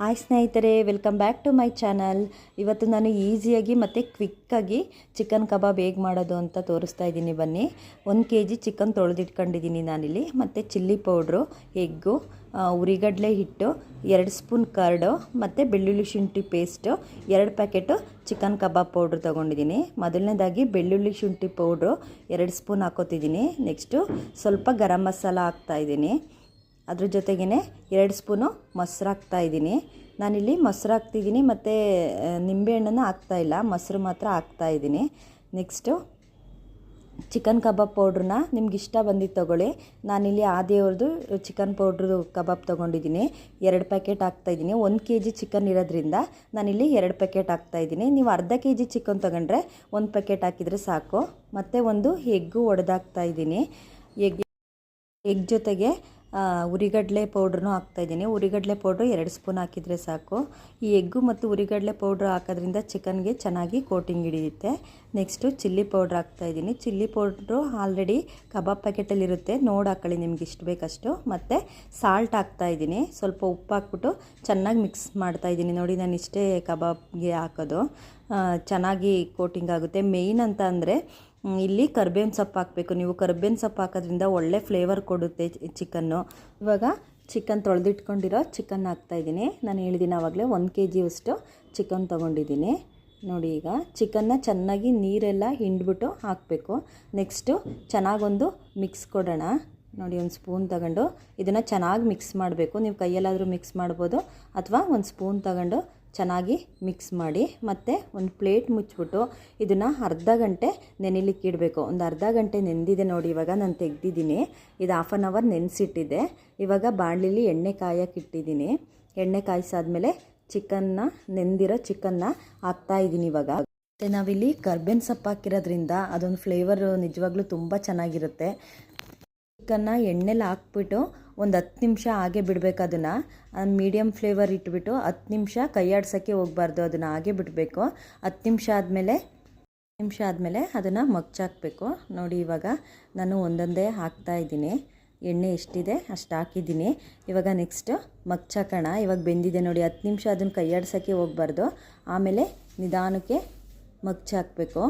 Hi ಸ್ನೇಹಿತರೆ welcome back to my channel ಇವತ್ತು ನಾನು ಈಸಿಯಾಗಿ ಮತ್ತು ಕ್ವಿಕ್ಕಾಗಿ ಚಿಕನ್ ಕಬಾಬ್ ಹೇಗೆ ಮಾಡೋದು ಅಂತ ತೋರಿಸ್ತಾ ಇದ್ದೀನಿ ಬನ್ನಿ. ಒಂದು ಕೆ ಜಿ ಚಿಕನ್ ತೊಳೆದಿಟ್ಕೊಂಡಿದ್ದೀನಿ ನಾನಿಲ್ಲಿ. ಮತ್ತು ಚಿಲ್ಲಿ ಪೌಡ್ರು ಎಗ್ಗು ಉರಿಗಡಲೆ ಹಿಟ್ಟು, ಎರಡು ಸ್ಪೂನ್ ಕರ್ಡು ಮತ್ತು ಬೆಳ್ಳುಳ್ಳಿ ಶುಂಠಿ ಪೇಸ್ಟು ಎರಡು ಪ್ಯಾಕೆಟು ಚಿಕನ್ ಕಬಾಬ್ ಪೌಡ್ರ್ ತೊಗೊಂಡಿದ್ದೀನಿ. ಮೊದಲನೇದಾಗಿ ಬೆಳ್ಳುಳ್ಳಿ ಶುಂಠಿ ಪೌಡ್ರು ಎರಡು ಸ್ಪೂನ್ ಹಾಕೋತಿದ್ದೀನಿ. ನೆಕ್ಸ್ಟು ಸ್ವಲ್ಪ ಗರಂ ಮಸಾಲ ಹಾಕ್ತಾಯಿದ್ದೀನಿ ಅದ್ರ ಜೊತೆಗೇ ಎರಡು ಸ್ಪೂನು ಮೊಸರು ಹಾಕ್ತಾಯಿದ್ದೀನಿ ನಾನಿಲ್ಲಿ ಮೊಸರು ಹಾಕ್ತಿದ್ದೀನಿ ಮತ್ತು ನಿಂಬೆಹಣ್ಣನ್ನು ಹಾಕ್ತಾಯಿಲ್ಲ ಮೊಸರು ಮಾತ್ರ ಹಾಕ್ತಾಯಿದ್ದೀನಿ ನೆಕ್ಸ್ಟು ಚಿಕನ್ ಕಬಾಬ್ ಪೌಡ್ರನ್ನ ನಿಮ್ಗೆ ಇಷ್ಟ ಬಂದಿದ್ದು ತೊಗೊಳ್ಳಿ. ನಾನಿಲ್ಲಿ ಆದಿಯವ್ರದ್ದು ಚಿಕನ್ ಪೌಡ್ರದು ಕಬಾಬ್ ತೊಗೊಂಡಿದ್ದೀನಿ. ಎರಡು ಪ್ಯಾಕೆಟ್ ಹಾಕ್ತಾಯಿದ್ದೀನಿ ಒಂದು ಕೆ ಜಿ ಚಿಕನ್ ಇರೋದ್ರಿಂದ ನಾನಿಲ್ಲಿ ಎರಡು ಪ್ಯಾಕೆಟ್ ಹಾಕ್ತಾಯಿದ್ದೀನಿ ನೀವು ಅರ್ಧ ಕೆ ಜಿ ಚಿಕನ್ ತೊಗೊಂಡ್ರೆ ಒಂದು ಪ್ಯಾಕೆಟ್ ಹಾಕಿದರೆ ಸಾಕು. ಮತ್ತು ಒಂದು ಎಗ್ಗು ಒಡೆದಾಕ್ತಾಯಿದ್ದೀನಿ ಎಗ್ ಎಗ್ ಜೊತೆಗೆ ಆ, ಉರಿಗಡಲೆ ಪೌಡ್ರನ್ನೂ ಹಾಕ್ತಾಯಿದ್ದೀನಿ. ಉರಿಗಡಲೆ ಪೌಡ್ರು ಎರಡು ಸ್ಪೂನ್ ಹಾಕಿದರೆ ಸಾಕು. ಈ ಎಗ್ಗು ಮತ್ತು ಉರಿಗಡಲೆ ಪೌಡ್ರ್ ಹಾಕೋದ್ರಿಂದ ಚಿಕನ್ಗೆ ಚೆನ್ನಾಗಿ ಕೋಟಿಂಗ್ ಹಿಡಿಯುತ್ತೆ. ನೆಕ್ಸ್ಟು ಚಿಲ್ಲಿ ಪೌಡ್ರ್ ಹಾಕ್ತಾಯಿದ್ದೀನಿ. ಚಿಲ್ಲಿ ಪೌಡ್ರು ಆಲ್ರೆಡಿ ಕಬಾಬ್ ಪ್ಯಾಕೆಟಲ್ಲಿರುತ್ತೆ ನೋಡಿ ಹಾಕೊಳ್ಳಿ ನಿಮ್ಗೆ ಇಷ್ಟು ಬೇಕಷ್ಟು. ಮತ್ತು ಸಾಲ್ಟ್ ಹಾಕ್ತಾಯಿದ್ದೀನಿ. ಸ್ವಲ್ಪ ಉಪ್ಪು ಹಾಕ್ಬಿಟ್ಟು ಚೆನ್ನಾಗಿ ಮಿಕ್ಸ್ ಮಾಡ್ತಾಯಿದ್ದೀನಿ. ನೋಡಿ ನಾನು ಇಷ್ಟೇ ಕಬಾಬ್ಗೆ ಹಾಕೋದು. ಚೆನ್ನಾಗಿ ಕೋಟಿಂಗ್ ಆಗುತ್ತೆ. ಮೇಯ್ನ್ ಅಂತ ಅಂದರೆ ಇಲ್ಲಿ ಕರ್ಬೇವಿನ ಸೊಪ್ಪು ಹಾಕಬೇಕು. ನೀವು ಕರ್ಬೇವಿನ ಸೊಪ್ಪು ಹಾಕೋದ್ರಿಂದ ಒಳ್ಳೆ ಫ್ಲೇವರ್ ಕೊಡುತ್ತೆ ಚಿಕನ್ನು. ಇವಾಗ ಚಿಕನ್ ತೊಳೆದಿಟ್ಕೊಂಡಿರೋ ಚಿಕನ್ ಹಾಕ್ತಾಯಿದ್ದೀನಿ ನಾನು ಹೇಳಿದ್ದೀನಿ ಆವಾಗಲೇ ಒಂದು ಕೆ ಜಿಯಷ್ಟು ಚಿಕನ್ ತೊಗೊಂಡಿದ್ದೀನಿ. ನೋಡಿ ಈಗ ಚಿಕನ್ನ ಚೆನ್ನಾಗಿ ನೀರೆಲ್ಲ ಹಿಂಡ್ಬಿಟ್ಟು ಹಾಕಬೇಕು. ನೆಕ್ಸ್ಟು ಚೆನ್ನಾಗೊಂದು ಮಿಕ್ಸ್ ಕೊಡೋಣ. ನೋಡಿ ಒಂದು ಸ್ಪೂನ್ ತಗೊಂಡು ಇದನ್ನು ಚೆನ್ನಾಗಿ ಮಿಕ್ಸ್ ಮಾಡಬೇಕು. ನೀವು ಕೈಯಲ್ಲಾದರೂ ಮಿಕ್ಸ್ ಮಾಡ್ಬೋದು. ಅಥವಾ ಒಂದು ಸ್ಪೂನ್ ತಗೊಂಡು ಚೆನ್ನಾಗಿ ಮಿಕ್ಸ್ ಮಾಡಿ ಮತ್ತು ಒಂದು ಪ್ಲೇಟ್ ಮುಚ್ಚಿಬಿಟ್ಟು ಇದನ್ನು ಅರ್ಧ ಗಂಟೆ ನೆನೆಲಿಕ್ಕೆ ಇಡಬೇಕು. ಒಂದು ಅರ್ಧ ಗಂಟೆ ನೆಂದಿದೆ ನೋಡಿ, ಇವಾಗ ನಾನು ತೆಗೆದಿದ್ದೀನಿ. ಇದು ಹಾಫ್ ಆನ್ ಅವರ್ ನೆನೆಸಿಟ್ಟಿದ್ದೆ ಇವಾಗ ಬಾಣಲಿಲಿ ಎಣ್ಣೆ ಕಾಯಕ್ಕಿಟ್ಟಿದ್ದೀನಿ ಎಣ್ಣೆ ಕಾಯಿಸಾದ್ಮೇಲೆ ಚಿಕನ್ನ, ನೆಂದಿರೋ ಚಿಕನ್ನ ಹಾಕ್ತಾಯಿದ್ದೀನಿ ಇವಾಗ. ಮತ್ತು ನಾವಿಲ್ಲಿ ಕರ್ಬೇನ್ ಸೊಪ್ಪು ಹಾಕಿರೋದ್ರಿಂದ ಅದೊಂದು ಫ್ಲೇವರು ನಿಜವಾಗ್ಲೂ ತುಂಬ ಚೆನ್ನಾಗಿರುತ್ತೆ. ಚಿಕನ್ನ ಎಣ್ಣೆಲಿ ಹಾಕ್ಬಿಟ್ಟು ಒಂದು ಹತ್ತು ನಿಮಿಷ ಹಾಗೆ ಬಿಡಬೇಕು ಅದನ್ನು. ಮೀಡಿಯಮ್ ಫ್ಲೇವರ್ ಇಟ್ಬಿಟ್ಟು ಹತ್ತು ನಿಮಿಷ ಕೈಯಾಡ್ಸೋಕ್ಕೆ ಹೋಗ್ಬಾರ್ದು ಅದನ್ನು ಹಾಗೆ ಬಿಡಬೇಕು. ಹತ್ತು ನಿಮಿಷ ಆದಮೇಲೆ ನಿಮಿಷ ಆದಮೇಲೆ ಅದನ್ನು ಮಗ್ಚಾಕಬೇಕು. ನೋಡಿ ಇವಾಗ ನಾನು ಒಂದೊಂದೇ ಹಾಕ್ತಾ ಇದ್ದೀನಿ. ಎಣ್ಣೆ ಎಷ್ಟಿದೆ ಅಷ್ಟು ಹಾಕಿದ್ದೀನಿ. ಇವಾಗ ನೆಕ್ಸ್ಟ್ ಮಗ್ಚಾಕೋಣ. ಇವಾಗ ಬೆಂದಿದೆ ನೋಡಿ, ಹತ್ತು ನಿಮಿಷ ಅದನ್ನು ಕೈಯಾಡ್ಸೋಕ್ಕೆ ಹೋಗ್ಬಾರ್ದು. ಆಮೇಲೆ ನಿಧಾನಕ್ಕೆ ಮಗ್ಚಾಕಬೇಕು.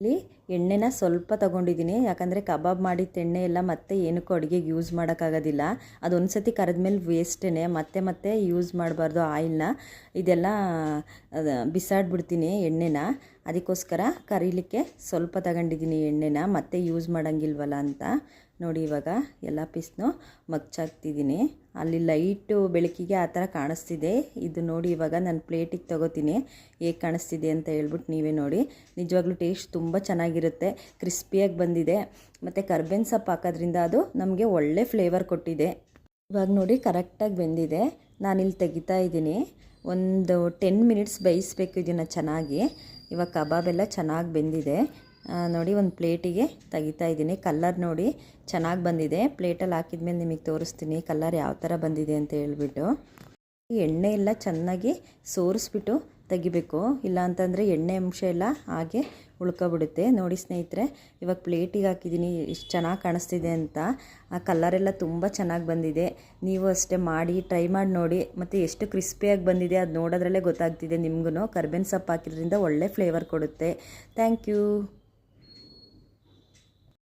ಇಲ್ಲಿ ಎಣ್ಣೆನ ಸ್ವಲ್ಪ ತಗೊಂಡಿದ್ದೀನಿ. ಯಾಕಂದರೆ ಕಬಾಬ್ ಮಾಡಿದ ಎಣ್ಣೆ ಎಲ್ಲ ಮತ್ತೆ ಏನಕ್ಕೂ ಅಡುಗೆಗೆ ಯೂಸ್ ಮಾಡೋಕ್ಕಾಗೋದಿಲ್ಲ. ಅದೊಂದು ಸತಿ ಕರೆದ್ಮೇಲೆ ವೇಸ್ಟೇ ಮತ್ತೆ ಮತ್ತೆ ಯೂಸ್ ಮಾಡಬಾರ್ದು ಆಯಿಲ್ನ ಇದೆಲ್ಲ ಬಿಸಾಡ್ಬಿಡ್ತೀನಿ ಎಣ್ಣೆನ. ಅದಕ್ಕೋಸ್ಕರ ಕರೀಲಿಕ್ಕೆ ಸ್ವಲ್ಪ ತಗೊಂಡಿದ್ದೀನಿ ಎಣ್ಣೆನ. ಮತ್ತೆ ಯೂಸ್ ಮಾಡೋಂಗಿಲ್ವಲ್ಲ ಅಂತ. ನೋಡಿ ಇವಾಗ ಎಲ್ಲ ಪೀಸ್ನು ಮಗ್ಚಾಕ್ತಿದ್ದೀನಿ ಅಲ್ಲಿ ಲೈಟು ಬೆಳಕಿಗೆ ಆ ಥರ ಕಾಣಿಸ್ತಿದೆ. ಇದು ನೋಡಿ ಇವಾಗ ನಾನು ಪ್ಲೇಟಿಗೆ ತಗೋತೀನಿ. ಹೇಗೆ ಕಾಣಿಸ್ತಿದೆ ಅಂತ ಹೇಳ್ಬಿಟ್ಟು ನೀವೇ ನೋಡಿ. ನಿಜವಾಗ್ಲೂ ಟೇಸ್ಟ್ ತುಂಬ ಚೆನ್ನಾಗಿರುತ್ತೆ. ಕ್ರಿಸ್ಪಿಯಾಗಿ ಬಂದಿದೆ. ಮತ್ತು ಕರ್ಬೇನ್ ಸೊಪ್ಪು ಹಾಕೋದ್ರಿಂದ ಅದು ನಮಗೆ ಒಳ್ಳೆ ಫ್ಲೇವರ್ ಕೊಟ್ಟಿದೆ. ಇವಾಗ ನೋಡಿ ಕರೆಕ್ಟಾಗಿ ಬೆಂದಿದೆ. ನಾನಿಲ್ಲಿ ತೆಗಿತಾ ಇದ್ದೀನಿ. ಒಂದು ಟೆನ್ ಮಿನಿಟ್ಸ್ ಬೇಯಿಸ್ಬೇಕು ಇದನ್ನು ಚೆನ್ನಾಗಿ. ಇವಾಗ ಕಬಾಬ್ ಎಲ್ಲ ಚೆನ್ನಾಗಿ ಬೆಂದಿದೆ. ನೋಡಿ ಒಂದು ಪ್ಲೇಟಿಗೆ ತೆಗಿತಾ ಇದ್ದೀನಿ. ಕಲ್ಲರ್ ನೋಡಿ ಚೆನ್ನಾಗಿ ಬಂದಿದೆ. ಪ್ಲೇಟಲ್ಲಿ ಹಾಕಿದ್ಮೇಲೆ ನಿಮಗೆ ತೋರಿಸ್ತೀನಿ ಕಲ್ಲರ್ ಯಾವ ಥರ ಬಂದಿದೆ ಅಂತ ಹೇಳ್ಬಿಟ್ಟು. ಎಣ್ಣೆ ಎಲ್ಲ ಚೆನ್ನಾಗಿ ಸೋರಿಸ್ಬಿಟ್ಟು ತೆಗಿಬೇಕು. ಇಲ್ಲ ಅಂತಂದರೆ ಎಣ್ಣೆ ಅಂಶ ಎಲ್ಲ ಹಾಗೆ ಉಳ್ಕೊಬಿಡುತ್ತೆ. ನೋಡಿ ಸ್ನೇಹಿತರೆ, ಇವಾಗ ಪ್ಲೇಟಿಗೆ ಹಾಕಿದ್ದೀನಿ. ಎಷ್ಟು ಚೆನ್ನಾಗಿ ಕಾಣಿಸ್ತಿದೆ ಅಂತ. ಆ ಕಲ್ಲರೆಲ್ಲ ತುಂಬ ಚೆನ್ನಾಗಿ ಬಂದಿದೆ. ನೀವು ಅಷ್ಟೇ ಮಾಡಿ, ಟ್ರೈ ಮಾಡಿ ನೋಡಿ. ಮತ್ತು ಎಷ್ಟು ಕ್ರಿಸ್ಪಿಯಾಗಿ ಬಂದಿದೆ ಅದು ನೋಡೋದ್ರಲ್ಲೇ ಗೊತ್ತಾಗ್ತಿದೆ ನಿಮಗೂ ಕರ್ಬೇನ್ ಸೊಪ್ಪು ಹಾಕಿದ್ರಿಂದ ಒಳ್ಳೆ ಫ್ಲೇವರ್ ಕೊಡುತ್ತೆ. Thank you